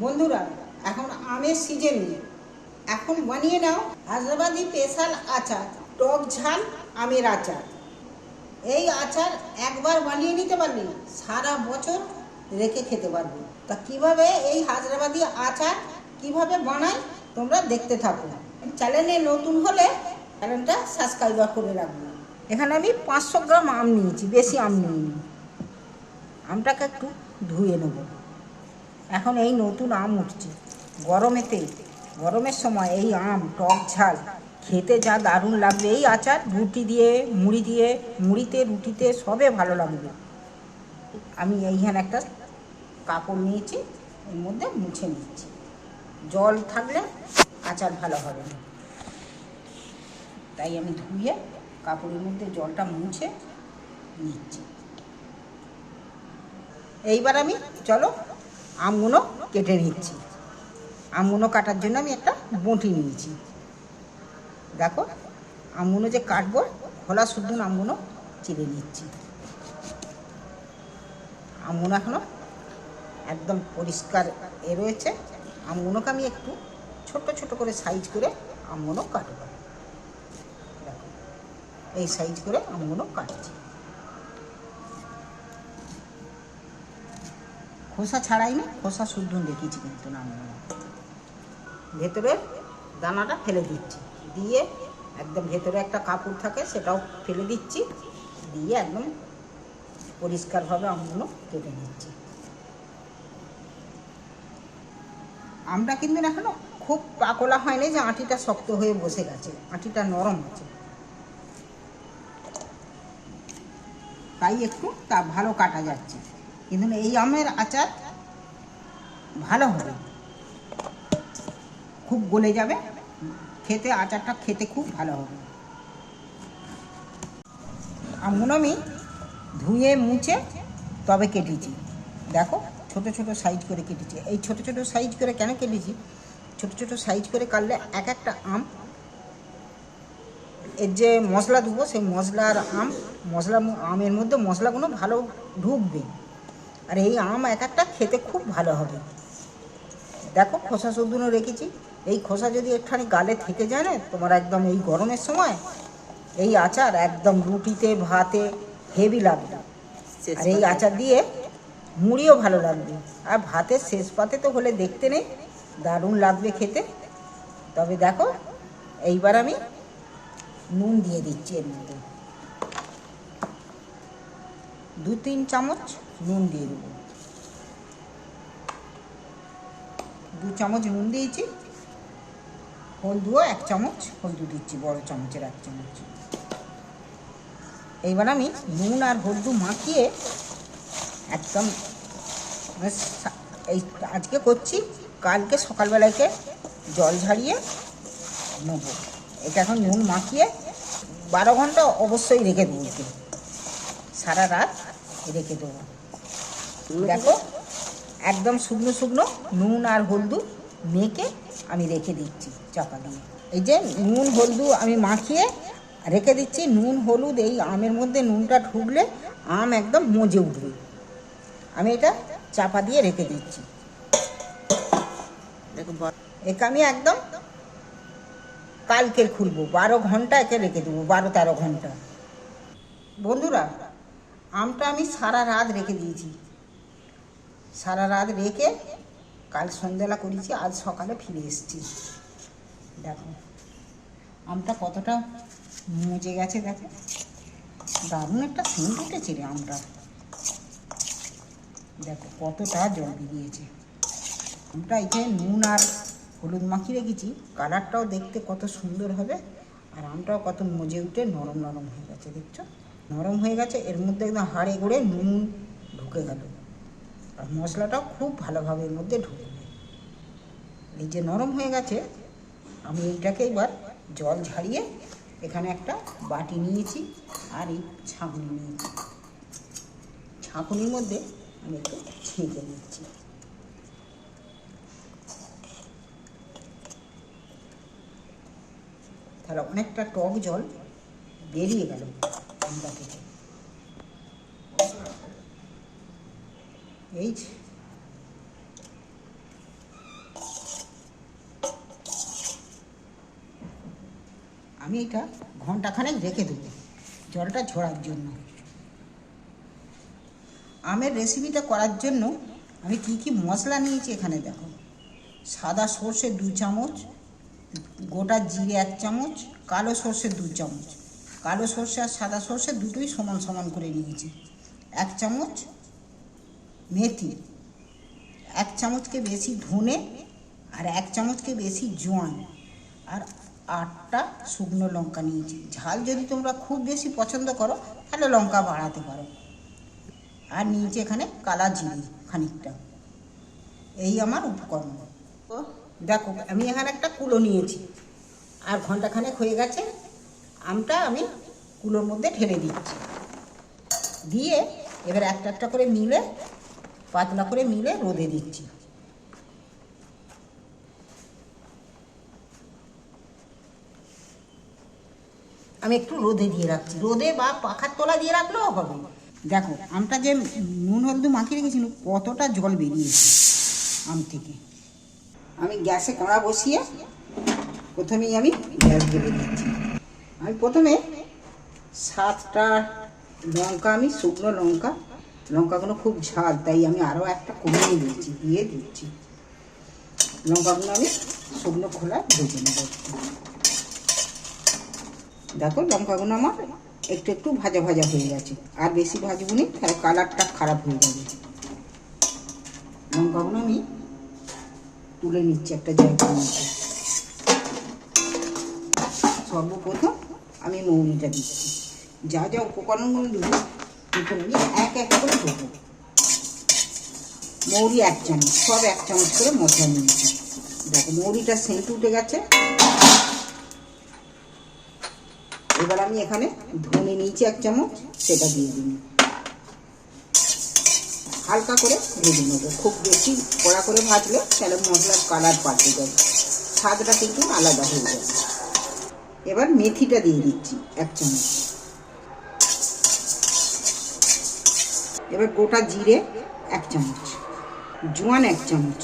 বন্ধুরা, এখন আমের সিজন এখন বানিয়ে নাও হায়দ্রাবাদি স্পেশাল আচার, টক ঝাল আমের আচার। এই আচার একবার বানিয়ে নিতে পারলি সারা বছর রেখে খেতে পারবে। তা কীভাবে এই হায়দ্রাবাদি আচার কীভাবে বানাই তোমরা দেখতে থাকো। চ্যানেলে নতুন হলে চ্যানেলটা সাবস্ক্রাইব করে রাখব। এখানে আমি পাঁচশো গ্রাম আম নিয়েছি, বেশি আম নিইনি। আমটাকে একটু ধুয়ে নেব। এখন এই নতুন আম উঠছে। গরমেতে, গরমের সময় এই আম, টক ঝাল, খেতে যা দারুণ লাগবে। এই আচার রুটি দিয়ে, মুড়ি দিয়ে, মুড়িতে, রুটিতে সবে ভালো লাগবে। আমি এইখানে একটা কাপড় নিয়েছি, এর মধ্যে মুছে নিচ্ছি। জল থাকলে আচার ভালো হবে না। তাই আমি ধুয়ে কাপড়ের মধ্যে জলটা মুছে নিচ্ছি। এইবার আমি, চলো আমগুলো কেটে নিচ্ছি। আমগুলো কাটার জন্য আমি একটা বঁটি নিয়েছি। দেখো, আমগুলো যে কাটবো, খোলা শুদ্ধ আমগুলো চিড়ে নিচ্ছি। আমগুলো এখনও একদম পরিষ্কার এ রয়েছে। আমগুলোকে আমি একটু ছোট ছোট করে সাইজ করে আমগুলো কাটবো। দেখো, এই সাইজ করে আমগুলো কাটছি। খোসা ছাড়াই না, খোসা শুদ্ধ দেখিয়েছি কিন্তু না ভেতরের দানাটা ফেলে দিচ্ছি। দিয়ে একদম ভেতরে একটা কাপড় থাকে, সেটাও ফেলে দিচ্ছি। দিয়ে একদম পরিষ্কারভাবে আমগুলো কেটে নিচ্ছি। আমটা কিন্তু এখনও খুব পাকলা হয়নি যে আটিটা শক্ত হয়ে বসে গেছে, আটিটা নরম আছে। তাই একটু তা ভালো কাটা যাচ্ছে। কিন্তু এই আমের আচার ভালো হবে। খুব গলে যাবে। খেতে, আচারটা খেতে খুব ভালো হবে। আমগুলো আমি ধুয়ে, মুছে তবে কেটেছি। দেখো, ছোট ছোট সাইজ করে কেটেছি। এই ছোট ছোট সাইজ করে কেন কেটেছি? ছোট ছোট সাইজ করে কাটলে এক একটা আম, এর যে মশলা দেবো সেই মশলার আম, মশলা, আমের মধ্যে মশলাগুলো ভালো ঢুকবে। আর এই আম এক একটা খেতে খুব ভালো হবে। দেখো খোসা সবগুলো রেখেছি। এই খোসা যদি একটুখানি গালে থেকে যায় না তোমার একদম এই গরমের সময় এই আচার একদম রুটিতে ভাতে হেভি লাগবে। আর এই আচার দিয়ে মুড়িও ভালো লাগবে। আর ভাতের শেষ পাতে তো হলে দেখতে নেই দারুণ লাগবে খেতে। তবে দেখো এইবার আমি নুন দিয়ে দিচ্ছি এর মধ্যে। দু তিন চামচ নুন দিয়ে দেবো। দু চামচ নুন দিয়েছি, হলদুও এক চামচ, হলদু দিচ্ছি, বড় চামচের এক চামচ। এইবার আমি নুন আর হলদু মাখিয়ে একদম এই আজকে করছি, কালকে সকালবেলাকে জল ঝাড়িয়ে নেব। এটা এখন নুন মাখিয়ে বারো ঘণ্টা অবশ্যই রেখে দেবো। সারা রাত রেখে দেবো। দেখো, একদম শুকনো শুকনো নুন আর হলদু মেখে আমি রেখে দিচ্ছি চাপা দিয়ে। এই যে নুন, হলদু আমি মাখিয়ে রেখে দিচ্ছি। নুন, হলুদ, এই আমের মধ্যে নুনটা ঢুকলে আম একদম মজে উঠবে। আমি এটা চাপা দিয়ে রেখে দিচ্ছি। একে আমি একদম কালকে খুলবো। বারো ঘণ্টা একে রেখে দেবো, বারো তেরো ঘণ্টা। বন্ধুরা, আমটা আমি সারা রাত রেখে দিয়েছি। সারা রাত রেখে কাল সন্ধ্যেলা করেছি, আজ সকালে ফিরে এসেছি। দেখো, আমটা কতটা মজে গেছে, দেখো। দারুণ একটা সেন্ট উঠেছে রে আমটা। দেখো, কতটা জল বেরিয়েছে। আমটা এখানে নুন আর হলুদ মাখিয়ে রেখেছি। কালারটাও দেখতে কত সুন্দর হবে, আর আমটাও কত মজে উঠে নরম নরম হয়ে গেছে, দেখছ? নরম হয়ে গেছে, এর মধ্যে একদম হাড়ে গড়ে নুন ঢুকে গেল। আর মশলাটাও খুব ভালোভাবে এর মধ্যে ঢুকবে এই যে নরম হয়ে গেছে, আমি এইটাকে এবার জল ঝাড়িয়ে এখানে একটা বাটি নিয়েছি আর এই ছাঁকুনি নিয়েছি। ছাঁকুনির মধ্যে আমি একটু ছেঁকে নিচ্ছি তাহলে অনেকটা টক জল বেরিয়ে গেল আমরা থেকে। এইচ আমি এটা ঘন্টাখানেক রেখে দেবো জলটা ঝরার জন্য। আমের রেসিপিটা করার জন্য আমি কি কি মশলা নিয়েছি এখানে দেখো। সাদা সর্ষে দু চামচ, গোটা জিরে এক চামচ, কালো সর্ষে দু চামচ। কালো সর্ষে আর সাদা সর্ষে দুটোই সমান সমান করে নিয়েছি। এক চামচ মেথি। এক চামচকে বেশি ধনে আর এক চামচকে বেশি জোয়ান। আর আটটা শুকনো লঙ্কা নিয়েছি। ঝাল যদি তোমরা খুব বেশি পছন্দ করো, তাহলে লঙ্কা বাড়াতে পারো। আর নিয়েছি এখানে কালা জিরে খানিকটা। এই আমার উপকরণ। তো দেখো, আমি এখানে একটা কুলো নিয়েছি। আর ঘন্টাখানেক হয়ে গেছে, আমটা আমি কুলোর মধ্যে ঢেলে দিচ্ছি। দিয়ে এবার একটা একটা করে মিলে পাতলা করে মিলে রোদে দিচ্ছি। আমি একটু রোদে দিয়ে রাখছি। রোদে বা পাখার তলা দিয়ে রাখলেও হবে। দেখো, আমটা যে নুন হলদু মাখিয়ে রেখেছিল, কতটা জল বেরিয়েছে আম থেকে। আমি গ্যাসে কড়া বসিয়ে প্রথমেই আমি গ্যাস জ্বেলে দিচ্ছি। আমি প্রথমে সাতটা লঙ্কা, আমি শুকনো লঙ্কা লঙ্কাগুলো খুব ঝাল, তাই আমি আরও একটা কমিয়ে দিচ্ছি দিয়ে দিচ্ছি। লঙ্কাগুলো আমি শুকনো খোলা ভেজে নেব দেখো লঙ্কাগুলো আমার একটু একটু ভাজা ভাজা হয়ে গেছে, আর বেশি ভাজবো নি, তাহলে কালারটা খারাপ হয়ে যাবে। লঙ্কাগুলো আমি তুলে নিচ্ছি একটা জায়গার মধ্যে। সর্বপ্রথম আমি মৌরিটা দিচ্ছি। যা যা উপকরণগুলো দেবো এখন আমি এক এক করে দেবো মৌরি এক চামচ, সব এক চামচ করে মশলা নিয়েছি দেখো, মৌরিটা সেন্ট উঠে গেছে। এবার আমি এখানে ধনে নিয়েছি এক চামচ, সেটা দিয়ে দিন হালকা করে ভেজে নেব। খুব বেশি কড়া করে ভাজলে তাহলে মশলার কালার পাল্টে যাবে স্বাদটা কিন্তু আলাদা হয়ে যাবে এবার মেথিটা দিয়ে দিচ্ছি এক চামচ। এবার গোটা জিরে এক চামচ, জোয়ান এক চামচ,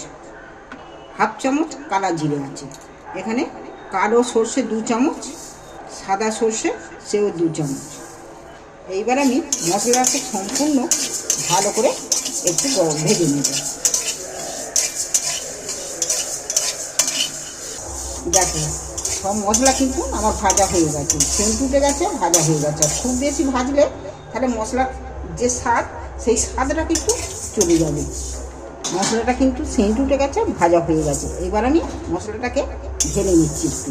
হাফ চামচ কালা জিরে আছে। এখানে কালো সর্ষে দু চামচ, সাদা সর্ষে সেও দু চামচ। এইবার আমি মশলাটাকে সম্পূর্ণ ভালো করে একটু গরম ভেজে নেব। দেখো, সব মশলা কিন্তু আমার ভাজা হয়ে গেছে। সেন্ট উঠে গেছে, ভাজা হয়ে গেছে। খুব বেশি ভাজলে তাহলে মশলার যে স্বাদ সেই স্বাদটা কিন্তু চলে যাবে। মশলাটা কিন্তু সেন্ট উঠে গেছে, ভাজা হয়ে গেছে। এবার আমি মশলাটাকে ঢেলে নিচ্ছি একটু।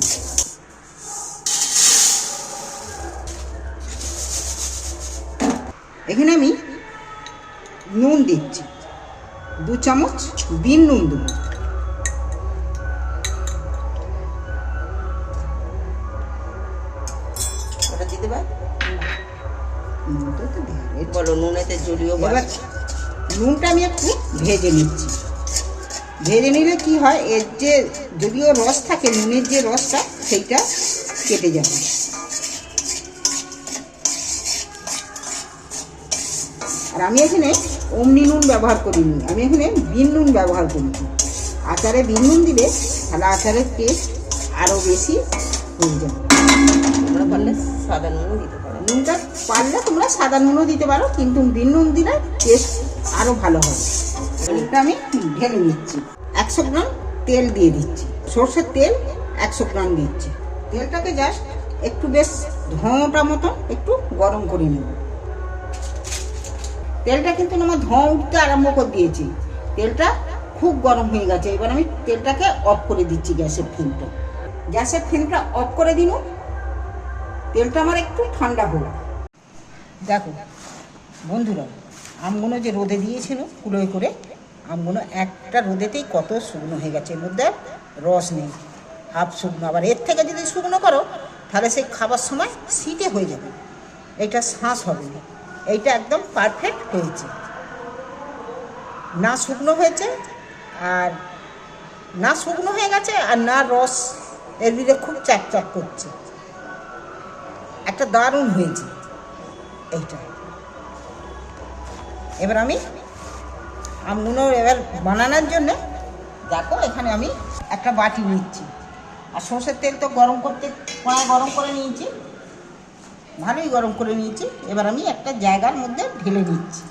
এখানে আমি নুন দিচ্ছি। দু চামচ বিন নুন দেবো। নুনটা আমি একটু ভেজে নিচ্ছি। ভেজে নিলে কি হয় এর যে যদিও রস থাকে নুনের যে রসটা সেইটা কেটে যাবে। আর আমি এখানে অমনি নুন ব্যবহার করিনি আমি এখানে বিন নুন ব্যবহার করেছি আচারে বিন নুন দিলে তাহলে আচারের টেস্ট আরও বেশি হয়ে যাবে। তোমরা পারলে সাদা নুনও দিতে পারো। নুনটা পারলে তোমরা সাদা নুনও দিতে পারো কিন্তু বিন নুন দিলে টেস্ট আরও ভালো হবে। নুনটা আমি ঢেলে নিচ্ছি। একশো গ্রাম তেল দিয়ে দিচ্ছি। সর্ষের তেল একশো গ্রাম দিচ্ছি। তেলটাকে জাস্ট একটু বেশ ধোঁয়াটা মতো একটু গরম করে নেব। তেলটা কিন্তু আমার ধোঁয়া উঠতে আরম্ভ করে দিয়েছি। তেলটা খুব গরম হয়ে গেছে। এবার আমি তেলটাকে অফ করে দিচ্ছি গ্যাসের ফ্লেমটা। গ্যাসের ফ্লেমটা অফ করে দিন। তেলটা আমার একটু ঠান্ডা হলো। দেখো, বন্ধুরা আমগুলো যে রোদে দিয়েছিল, কুলোয় করে, আমগুলো একটা রোদেতেই কত শুকনো হয়ে গেছে। এর মধ্যে রস নেই, হাফ শুকনো। আবার এর থেকে যদি শুকনো করো, তাহলে সেই খাবার সময় শীতে হয়ে যাবে। এটা শ্বাস হবে না এইটা একদম পারফেক্ট হয়েছে। না শুকনো হয়েছে আর না শুকনো হয়ে গেছে আর না রস। এর ভিতরে খুব চ্যাক চাক করছে। একটা দারুণ হয়েছে এইটা। এবার আমি আমগুলো এবার বানানোর জন্য দেখো, এখানে আমি একটা বাটি নিচ্ছি। আর সর্ষের তেল তো গরম করতে, কড়াই গরম করে নিয়েছি। ভালোই গরম করে নিয়েছি। এবার আমি একটা জায়গার মধ্যে ঢেলে নিচ্ছি।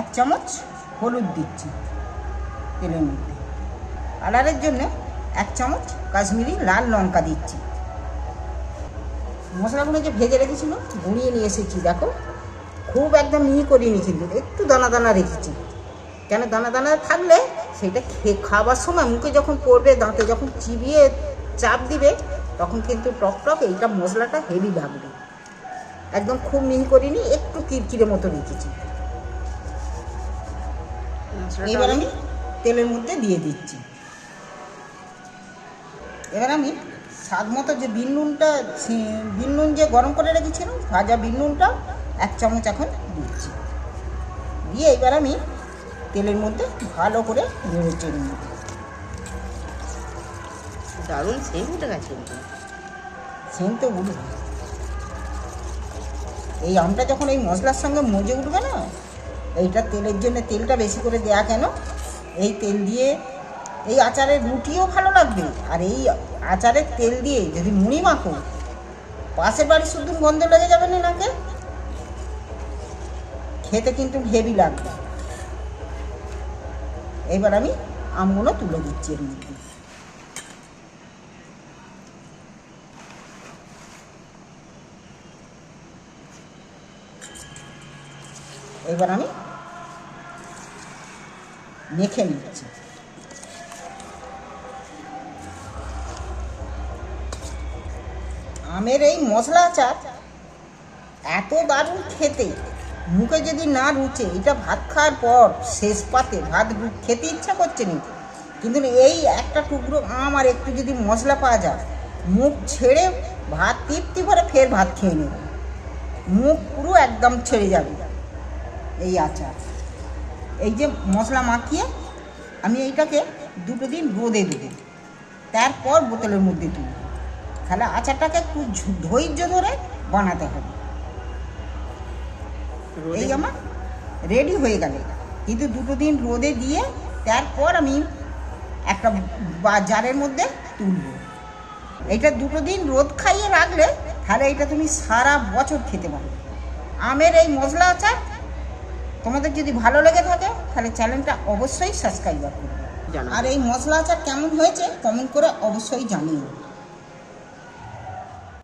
এক চামচ হলুদ দিচ্ছি তেলের মধ্যে। কালারের জন্য এক চামচ কাশ্মীরি লাল লঙ্কা দিচ্ছি। মশলাগুলো যে ভেজে রেখেছিল গুঁড়িয়ে নিয়ে এসেছি দেখো। খুব একদম মিহি করিনি কিন্তু একটু দানা দানা রেখেছি। কেন দানা দানা থাকলে সেটা খেয়ে খাবার সময় মুখে যখন পড়বে দাঁতে যখন চিবিয়ে চাপ দিবে তখন কিন্তু টক টক এইটা মশলাটা হেভি লাগবে। একদম খুব মিহি করিনি একটু কিরকিরে মতো রেখেছি। এবার আমি তেলের মধ্যে দিয়ে দিচ্ছি। এবার আমি স্বাদ মতো যে বিন নুনটা বিন নুন যে গরম করে রেখেছিলাম ভাজা বিন নুনটা এক চামচ এখন দিচ্ছি দিয়ে এবার আমি তেলের মধ্যে ভালো করে নেড়ে চেড়ে নেব। দারুণ সেম উঠে গেছে সেন্ট তো উঠবে। এই আমটা যখন এই মশলার সঙ্গে মজে উঠবে না এইটা তেলের জন্য তেলটা বেশি করে দেয়া কেন? এই তেল দিয়ে এই আচারের রুটিও ভালো লাগবে। আর এই আচারের তেল দিয়ে যদি মুড়ি মাখো, পাশের বাড়ি শুধু গন্ধ লেগে যাবে না নাকে? খেতে কিন্তু হেভি লাগবে। এবার আমি আমগুলো তুলে দিচ্ছি এর মধ্যে। এবার আমি মেখে নিচ্ছি। আমের এই মশলা আচার এত দারুণ খেতে। মুখে যদি না রুচে, এটা ভাত খাওয়ার পর শেষ পাতে ভাত খেতে ইচ্ছা করছে না। কিন্তু এই একটা টুকরো আম আর একটু যদি মশলা পাওয়া যায়, মুখ ছেড়ে ভাত তৃপ্তি ভরে ফের ভাত খেয়ে নেবে। মুখ পুরো একদম ছেড়ে যাবে এই আচার। এই যে মশলা মাখিয়ে আমি এইটাকে দুটো দিন রোদে দেবো। তারপর বোতলের মধ্যে তুলব। তাহলে আচারটাকে একটু ধৈর্য ধরে বানাতে হবে। এই আমার রেডি হয়ে গেল কিন্তু দুটো দিন রোদে দিয়ে তারপর আমি একটা জারের মধ্যে তুলব। এটা দুটো দিন রোদ খাইয়ে রাখলে তাহলে এটা তুমি সারা বছর খেতে পারবে। আমের এই মশলা আচার তোমাদের যদি ভালো লেগে থাকে তাহলে চ্যানেলটা অবশ্যই সাবস্ক্রাইব করবে। আর এই মশলা আচার কেমন হয়েছে কমেন্ট করে অবশ্যই জানিও।